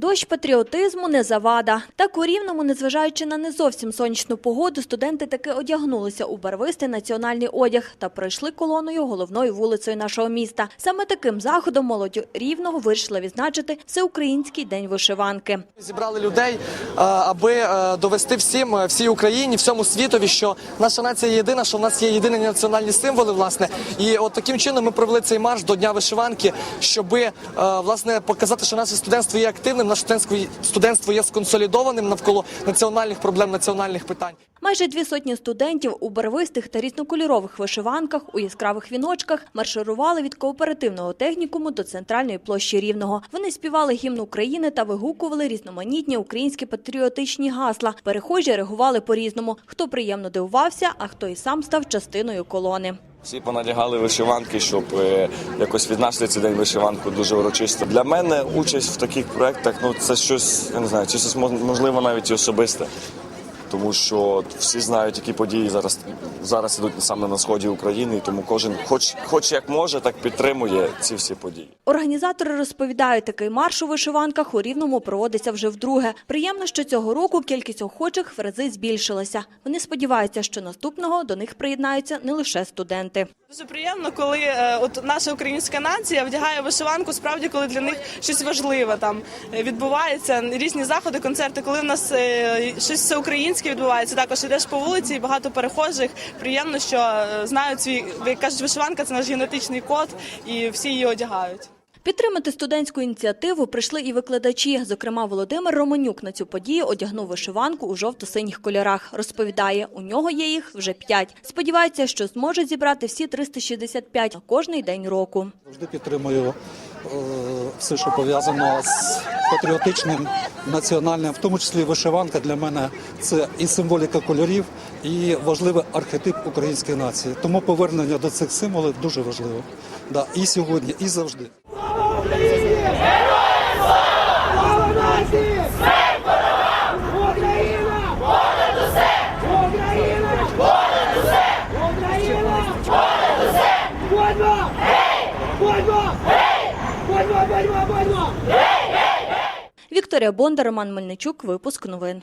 Дощ патріотизму не завада. Так у Рівному, незважаючи на не зовсім сонячну погоду, студенти таки одягнулися у барвистий національний одяг та пройшли колоною головною вулицею нашого міста. Саме таким заходом молодь Рівного вирішила відзначити Всеукраїнський день вишиванки. Зібрали людей, е, аби е, довести всім, е, всій Україні, всьому світові, що наша нація єдина, що в нас є єдині національні символи, власне. І от таким чином ми провели цей марш до Дня вишиванки, щоби власне показати, що наше студентство є активним, наше студентство, є сконсолідованим навколо національних проблем, національних питань. Майже дві сотні студентів у барвистих та різнокольорових вишиванках у яскравих віночках марширували від кооперативного технікуму до центральної площі Рівного. Вони співали гімн України та вигукували різноманітні українські патріотичні гасла. Перехожі реагували по-різному. Хто приємно дивувався, а хто і сам став частиною колони. Всі понадягали вишиванки, щоб е, якось віднайшли цей день вишиванку дуже урочисто. Для мене участь в таких проєктах ну це щось, я не знаю, це щось можливо навіть і особисте. Тому що всі знають, які події зараз зараз ідуть саме на сході України, і тому кожен, хоч, хоч як може, так підтримує ці всі події. Організатори розповідають, такий марш у вишиванках у Рівному проводиться вже вдруге. Приємно, що цього року кількість охочих в рази збільшилася. Вони сподіваються, що наступного до них приєднаються не лише студенти. Дуже приємно, коли е, от наша українська нація вдягає вишиванку, справді, коли для них щось важливе там відбувається. Різні заходи, концерти, коли в нас е, щось всеукраїнське відбувається. Також ідеш по вулиці, і багато перехожих. Приємно, що е, знають свій, як кажуть, вишиванка це наш генетичний код, і всі її одягають. Підтримати студентську ініціативу прийшли і викладачі. Зокрема, Володимир Романюк на цю подію одягнув вишиванку у жовто-синіх кольорах. Розповідає, у нього є їх вже п'ять. Сподівається, що зможе зібрати всі 365 на кожний день року. Завжди підтримую е, все, що пов'язано з патріотичним, національним, в тому числі вишиванка для мене це і символіка кольорів, і важливий архетип української нації. Тому повернення до цих символів дуже важливо. Да, і сьогодні, і завжди. Понад усе! Україна! Понад усе! Україна! Понад усе! Будьмо! Гей! Вікторія Бондар, Роман Мельничук. Випуск новин.